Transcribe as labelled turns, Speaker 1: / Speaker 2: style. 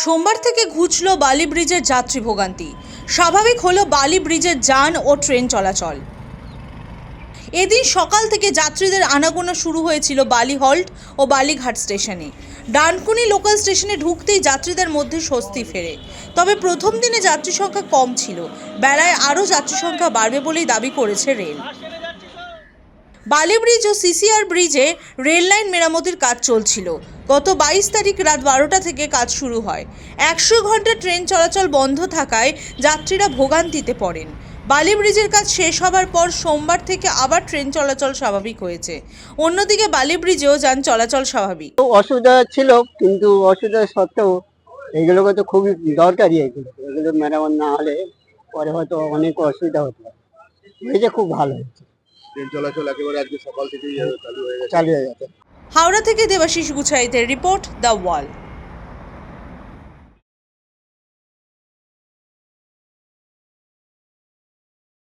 Speaker 1: সোমবার থেকে ঘুচল বালি ব্রিজের যাত্রী ভোগান্তি। স্বাভাবিক হলো বালি ব্রিজের যান ও ট্রেন চলাচল। এদিন সকাল থেকে যাত্রীদের আনাগোনা শুরু হয়েছিল বালি হল্ট ও বালিঘাট স্টেশনে। ডানকুনি লোকাল স্টেশনে ঢুকতেই যাত্রীদের মধ্যে স্বস্তি ফেরে। তবে প্রথম দিনে যাত্রী সংখ্যা কম ছিল। বেলায় আরও যাত্রী সংখ্যা বাড়বে বলেই দাবি করেছে রেল। বালি ব্রিজ ও সিসিআর ব্রিজে রেল লাইন মেরামতির কাজ চলছিল। গত বাইশ তারিখ রাত বারোটা থেকে কাজ শুরু হয়। একশো ঘণ্টা ট্রেন চলাচল বন্ধ থাকায় যাত্রীরা ভোগান্তিতে পড়েন। বালি ব্রিজের কাজ শেষ হবার পর সোমবার থেকে আবার ট্রেন চলাচল স্বাভাবিক হয়েছে। অন্যদিকে বালি ব্রিজেও যান চলাচল স্বাভাবিক।
Speaker 2: অসুবিধা ছিল, কিন্তু অসুবিধা সত্ত্বেও এগুলোকে তো খুবই দরকারি এগুলো এগুলো মেরামত না হলে পরে হয়তো অনেক অসুবিধা হতো। হয়েছে খুব ভালো হয়েছে।
Speaker 3: ট্রেন চলাচল একেবারে আজকে সকাল থেকেই
Speaker 2: চালু হয়ে গেছে।
Speaker 1: হাওড়া থেকে দেবাশিস গুছাইতের রিপোর্ট দ্য ওয়াল